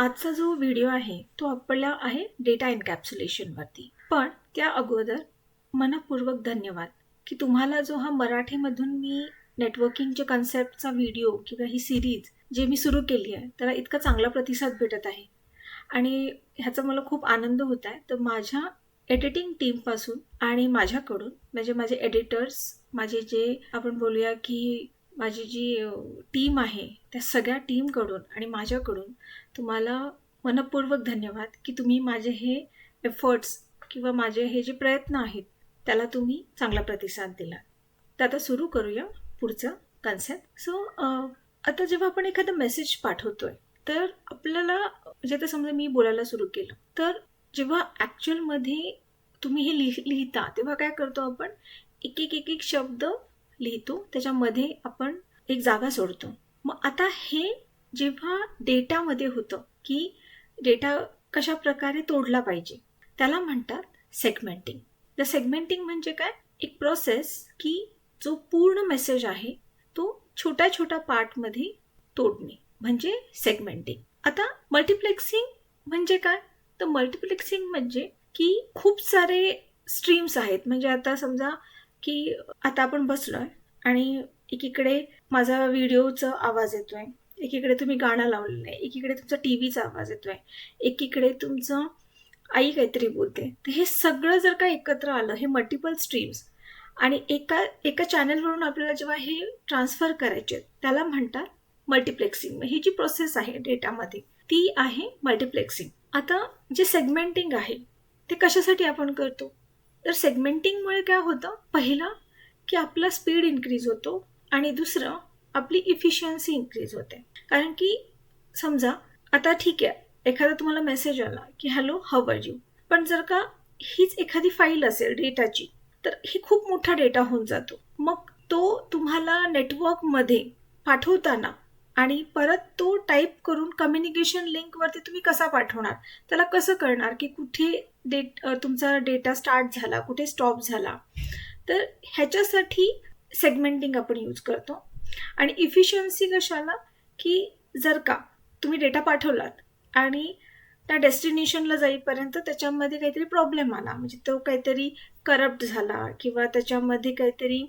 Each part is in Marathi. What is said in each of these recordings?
आजचा जो व्हिडिओ आहे तो आपला आहे डेटा एनकॅप्सुलेशनवरती पण त्या अगोदर मनपूर्वक धन्यवाद की तुम्हाला जो हा मराठीमधून मी नेटवर्किंगच्या कन्सेप्टचा व्हिडिओ किंवा ही सिरीज जे मी सुरू केली आहे त्याला इतका चांगला प्रतिसाद भेटत आहे. आणि ह्याचा मला खूप आनंद होत आहे. तर माझ्या एडिटिंग टीमपासून आणि माझ्याकडून म्हणजे माझे एडिटर्स माझे जे आपण बोलूया की माझी जी टीम आहे त्या सगळ्या टीमकडून आणि माझ्याकडून तुम्हाला मनपूर्वक धन्यवाद की तुम्ही माझे हे एफर्ट्स किंवा माझे हे जे प्रयत्न आहेत त्याला तुम्ही चांगला प्रतिसाद दिला. तर आता सुरू करूया पुढचं कन्सेप्ट सो आता जेव्हा आपण एखादा मेसेज पाठवतोय तर आपल्याला म्हणजे आता समजा मी बोलायला सुरू केलं तर जेव्हा ॲक्च्युअलमध्ये तुम्ही हे लिह लिहिता तेव्हा काय करतो आपण? एक एक एक एक शब्द लिहितो त्याच्यामध्ये आपण एक जागा सोडतो. मग आता हे जेव्हा डेटामध्ये होतं की डेटा कशा प्रकारे तोडला पाहिजे त्याला म्हणतात सेगमेंटिंग द सेगमेंटिंग म्हणजे काय? एक प्रोसेस की जो पूर्ण मेसेज आहे तो छोट्या छोट्या पार्टमध्ये तोडणे म्हणजे सेगमेंटिंग आता मल्टिप्लेक्सिंग म्हणजे काय? तर मल्टिप्लेक्सिंग म्हणजे की खूप सारे स्ट्रीम्स आहेत. म्हणजे आता समजा की आता आपण बसलोय आणि एकीकडे माझा व्हिडिओचा आवाज येतोय एकीकडे तुम्ही गाणं लावलेलं आहे एकीकडे तुमचा टी व्हीचा आवाज येतोय एकीकडे तुमचं आई काहीतरी बोलते. तर हे सगळं जर का एकत्र आलं हे मल्टिपल स्ट्रीम्स आणि एका एका चॅनलवरून आपल्याला जेव्हा हे ट्रान्सफर करायचे त्याला म्हणतात मल्टिप्लेक्सिंग ही जी प्रोसेस आहे डेटामध्ये ती आहे मल्टिप्लेक्सिंग आता जे सेगमेंटिंग आहे ते कशासाठी आपण करतो? तर सेगमेंटिंगमुळे काय होतं? पहिलं की आपला स्पीड इन्क्रीज होतो आणि दुसरं आपली इफिशियन्सी इन्क्रीज होते. कारण की समजा आता ठीक आहे एखादा तुम्हाला मेसेज आला की हॅलो हव यू पण जर का हीच एखादी फाईल असेल डेटाची तर ही खूप मोठा डेटा होऊन जातो. मग तो तुम्हाला नेटवर्कमध्ये पाठवताना आणि परत तो टाईप करून कम्युनिकेशन लिंकवरती तुम्ही कसा पाठवणार? त्याला कसं करणार? की कुठे डेट तुमचा डेटा स्टार्ट झाला कुठे स्टॉप झाला तर ह्याच्यासाठी सेगमेंटिंग आपण यूज करतो. आणि इफिशियन्सी कशाला? की जर का तुम्ही डेटा पाठवलात आणि त्या डेस्टिनेशनला जाईपर्यंत त्याच्यामध्ये काहीतरी प्रॉब्लेम आला म्हणजे तो काहीतरी करप्ट झाला किंवा त्याच्यामध्ये काहीतरी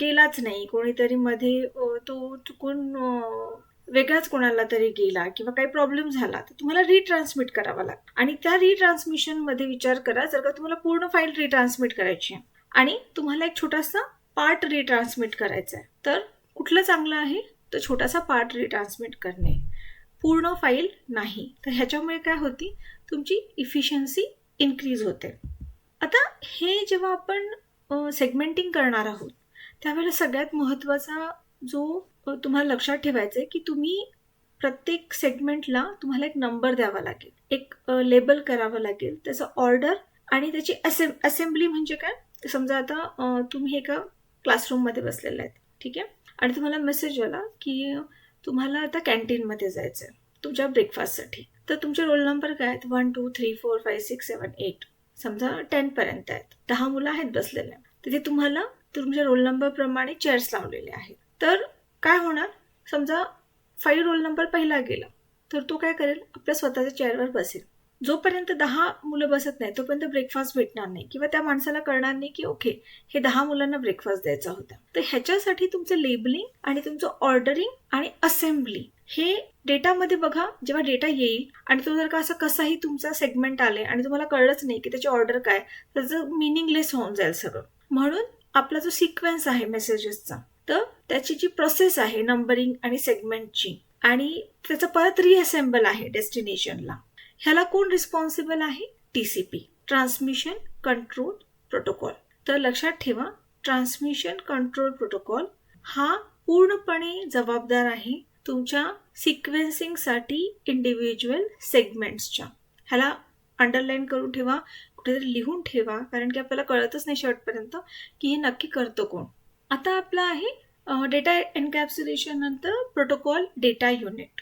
गेलाच नाही कोणीतरी मध्ये तो चुकून वेगळाच कोणाला तरी गेला किंवा काही प्रॉब्लेम झाला तर तुम्हाला रिट्रान्समिट करावा लागतं. आणि त्या रिट्रान्समिशनमध्ये विचार करा जर का तुम्हाला पूर्ण फाईल रिट्रान्समिट करायची आहे आणि तुम्हाला एक छोटासा पार्ट रिट्रान्समिट करायचा आहे तर कुठलं चांगलं आहे? तर छोटासा पार्ट रिट्रान्समिट करणे. पूर्ण फाईल नाही तर ह्याच्यामुळे काय होती? तुमची इफिशियन्सी इन्क्रीज होते. आता हे जेव्हा आपण सेगमेंटिंग करणार आहोत त्यावेळेला सगळ्यात महत्त्वाचा जो तुम्हाला लक्षात ठेवायचं आहे की तुम्ही प्रत्येक सेगमेंटला तुम्हाला एक नंबर द्यावा लागेल. एक लेबल करावं लागेल. त्याचं ऑर्डर आणि त्याची असेम असेंब्ली म्हणजे काय? समजा आता तुम्ही एका क्लासरूममध्ये बसलेले आहेत ठीक आहे? आणि तुम्हाला मेसेज आला की तुम्हाला आता कॅन्टीनमध्ये जायचं आहे तुमच्या ब्रेकफास्टसाठी तर तुमचे रोल नंबर काय आहेत? One two three four five six seven eight समजा टेनपर्यंत आहेत. दहा मुलं आहेत बसलेले. तिथे तुम्हाला तुमच्या रोल नंबरप्रमाणे चेअर्स लावलेले आहेत. तर काय होणार? समजा फाईव्ह रोल नंबर पहिला गेला तर तो काय करेल? आपल्या स्वतःच्या चेअरवर बसेल. जोपर्यंत दहा मुलं बसत नाही तोपर्यंत ब्रेकफास्ट भेटणार नाही किंवा त्या माणसाला कळणार नाही की ओके हे दहा मुलांना ब्रेकफास्ट द्यायचा होता. तर ह्याच्यासाठी तुमचं लेबलिंग आणि तुमचं ऑर्डरिंग आणि असेंब्ली हे डेटामध्ये बघा जेव्हा डेटा येईल आणि तो जर का असा कसाही तुमचा सेगमेंट आले आणि तुम्हाला कळलंच नाही की त्याची ऑर्डर काय त्याचं मिनिंगलेस होऊन जाईल सगळं. म्हणून आपला जो सिक्वेन्स आहे मेसेजेसचा तर त्याची जी प्रोसेस आहे नंबरिंग आणि सेगमेंटची आणि त्याचं परत रिअसेंबल आहे डेस्टिनेशनला ह्याला कोण रिस्पॉन्सिबल आहे? T C P transmission control protocol तर लक्षात ठेवा ट्रान्समिशन कंट्रोल प्रोटोकॉल हा पूर्णपणे जबाबदार आहे तुमच्या सिक्वेन्सिंगसाठी इंडिव्हिज्युअल सेगमेंट्सच्या ह्याला अंडरलाईन करून ठेवा कुठेतरी लिहून ठेवा कारण की आपल्याला कळतच नाही शेवटपर्यंत की हे नक्की करतो कोण. आता आपला आहे डेटा एनकॅप्सुलेशन नंतर प्रोटोकॉल डेटा युनिट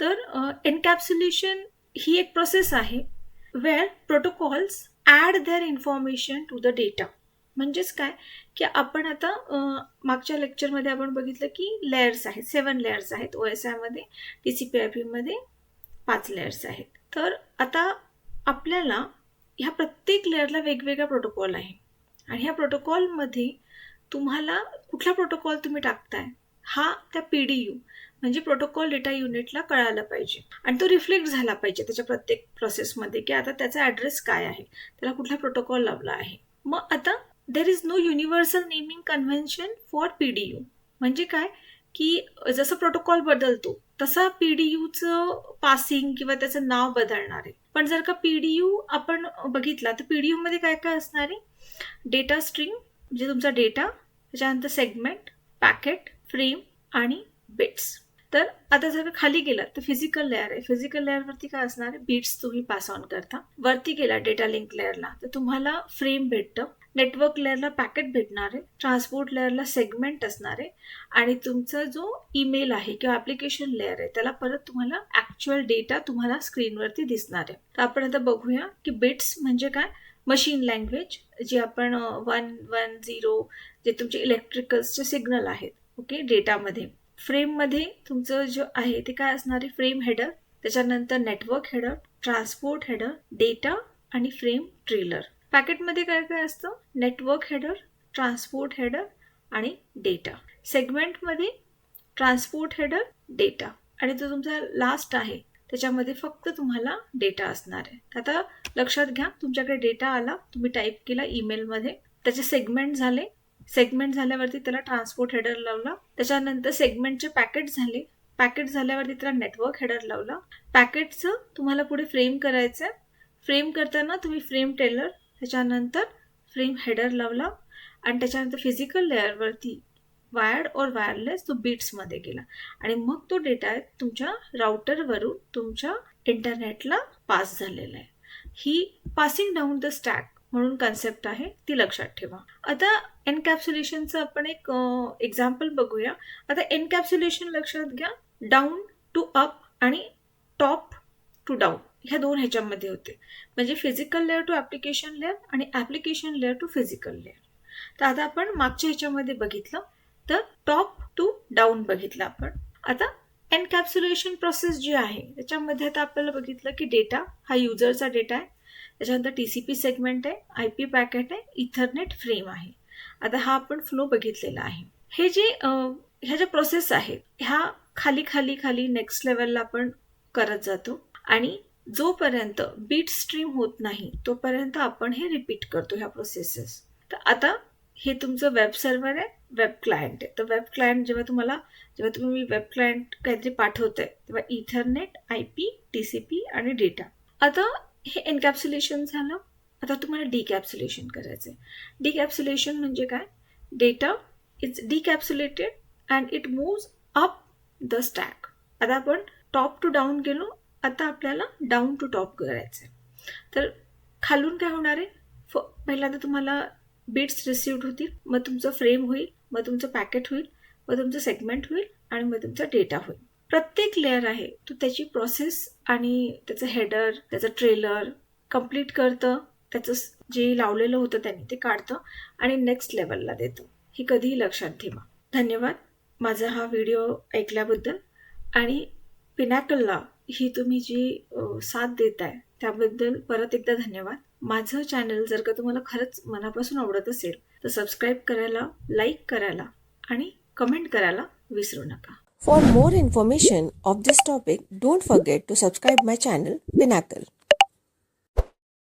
तर एनकॅप्सुलेशन ही एक प्रोसेस आहे where protocols add their information to the data म्हणजेच काय? की आपण आता मागच्या लेक्चरमध्ये आपण बघितलं की लेयर्स आहेत सेवन लेयर्स आहेत ओ एस आयमध्ये टी सी पी आय पीमध्ये पाच लेयर्स आहेत. तर आता आपल्याला ह्या प्रत्येक लेअरला वेगवेगळा प्रोटोकॉल आहे. आणि ह्या प्रोटोकॉलमध्ये तुम्हाला कुठला प्रोटोकॉल तुम्ही टाकताय? हा त्या पी डी यू म्हणजे प्रोटोकॉल डेटा युनिटला कळायला पाहिजे. आणि तो रिफ्लेक्ट झाला पाहिजे त्याच्या प्रत्येक प्रोसेसमध्ये की आता त्याचा ॲड्रेस काय आहे? त्याला कुठला प्रोटोकॉल लावला आहे? मग आता there is no universal naming convention for P D U म्हणजे काय? की जसं प्रोटोकॉल बदलतो तसा पी डी यूचं पासिंग किंवा त्याचं नाव बदलणार आहे. पण जर का पी डी यू आपण बघितला तर पी डी यूमध्ये काय काय असणार आहे? डेटा स्ट्रिंग म्हणजे तुमचा डेटा त्याच्यानंतर सेगमेंट पॅकेट फ्रेम आणि बिट्स तर आता जर खाली गेलात तर फिजिकल लेअर आहे. फिजिकल लेअरवरती काय असणार आहे? बीट्स तुम्ही पास ऑन करता. वरती गेला डेटा लिंक लेअरला तर तुम्हाला फ्रेम भेटतं. नेटवर्क लेअरला पॅकेट भेटणार आहे. ट्रान्सपोर्ट लेअरला सेगमेंट असणार आहे. आणि तुमचा जो ईमेल आहे किंवा ॲप्लिकेशन लेअर आहे त्याला परत तुम्हाला ॲक्च्युअल डेटा तुम्हाला स्क्रीनवरती दिसणार आहे. तर आपण आता बघूया की बिट्स म्हणजे काय? मशीन लँग्वेज जे आपण वन वन झिरो जे तुमचे इलेक्ट्रिकल्सचे सिग्नल आहेत ओके डेटामध्ये फ्रेममध्ये तुमचं जे आहे ते काय असणार? आहे फ्रेम हेडर त्याच्यानंतर network header transport header data आणि फ्रेम ट्रेलर पॅकेटमध्ये काय काय असतं? नेटवर्क हेडर ट्रान्सपोर्ट हेडर आणि डेटा सेगमेंटमध्ये ट्रान्सपोर्ट हेडर डेटा आणि जो तुमचा लास्ट आहे त्याच्यामध्ये फक्त तुम्हाला डेटा असणार आहे. आता लक्षात घ्या तुमच्याकडे डेटा आला तुम्ही टाईप केला ईमेलमध्ये त्याचे सेगमेंट झाले. सेगमेंट झाल्यावरती त्याला ट्रान्सपोर्ट हेडर लावला. त्याच्यानंतर सेगमेंटचे पॅकेट झाले. पॅकेट झाल्यावरती त्याला नेटवर्क हेडर लावला. पॅकेटचं तुम्हाला पुढे फ्रेम करायचं आहे. फ्रेम करताना तुम्ही फ्रेम टेलर त्याच्यानंतर फ्रेम हेडर लावला. आणि त्याच्यानंतर फिजिकल लेअरवरती वायर्ड और वायरलेस तो बीट्समध्ये गेला. आणि मग तो डेटा तुमच्या राउटरवरून तुमच्या इंटरनेटला पास झालेला आहे. ही पासिंग डाऊन द स्टॅक म्हणून कन्सेप्ट आहे ती लक्षात ठेवा. आता एनकॅप्सुलेशनचं आपण एक एक्झाम्पल बघूया. आता एनकॅप्सुलेशन लक्षात घ्या. डाऊन टू अप आणि टॉप टू डाऊन ह्या दोन ह्याच्यामध्ये होते. म्हणजे physical layer to application layer आणि application layer to physical layer तर आता आपण मागच्या ह्याच्यामध्ये बघितलं. तर टॉप टू डाऊन बघितलं आपण. आता एनकॅप्सुलेशन प्रोसेस जी आहे त्याच्यामध्ये आता आपल्याला बघितलं की डेटा हा युजरचा डेटा आहे. त्याच्यानंतर टी सी पी सेगमेंट आहे आय पी पॅकेट आहे इथरनेट फ्रेम आहे. आता हा आपण फ्लो बघितलेला आहे. हे जे ह्या ज्या प्रोसेस आहेत ह्या खाली खाली खाली नेक्स्ट लेवलला आपण करत जातो. आणि जोपर्यंत बीट स्ट्रीम होत नाही तोपर्यंत आपण हे रिपीट करतो ह्या प्रोसेसेस तर आता हे तुमचं वेब सर्व्हर आहे. वेब क्लायंट आहे. तर वेब क्लायंट जेव्हा तुम्हाला जेव्हा तुम्ही वेब क्लायंट काहीतरी पाठवत आहे तेव्हा ethernet I P T C P आणि डेटा आता हे एनकॅप्सुलेशन झालं. आता तुम्हाला डिकॅप्सुलेशन करायचं आहे डिकॅप्सुलेशन म्हणजे काय? Data it's decapsulated and it moves up the stack आता आपण टॉप टू डाऊन गेलो. आता आपल्याला डाऊन टू टॉप करायचं आहे तर खालून काय होणार आहे? फ पहिल्यांदा तुम्हाला बिट्स रिसिव्ड होतील. मग तुमचं फ्रेम होईल. मग तुमचं पॅकेट होईल मग तुमचं सेगमेंट होईल आणि मग तुमचा डेटा होईल. प्रत्येक लेअर आहे तो त्याची प्रोसेस आणि त्याचं हेडर त्याचं ट्रेलर कंप्लीट करतं त्याचं जे लावलेलं होतं त्यांनी ते काढतं आणि नेक्स्ट लेवलला देतं. हे कधीही लक्षात ठेवा. धन्यवाद. माझा हा व्हिडिओ ऐकल्याबद्दल. आणि पिनॅकलला ही तुम्ही जी साथ देत आहे त्याबद्दल परत एकदा धन्यवाद. माझं चॅनल जर का तुम्हाला खरंच मनापासून आवडत असेल तर सबस्क्राईब करायला लाईक करायला आणि कमेंट करायला विसरू नका. For more information of this topic don't forget to subscribe my channel Pinnacle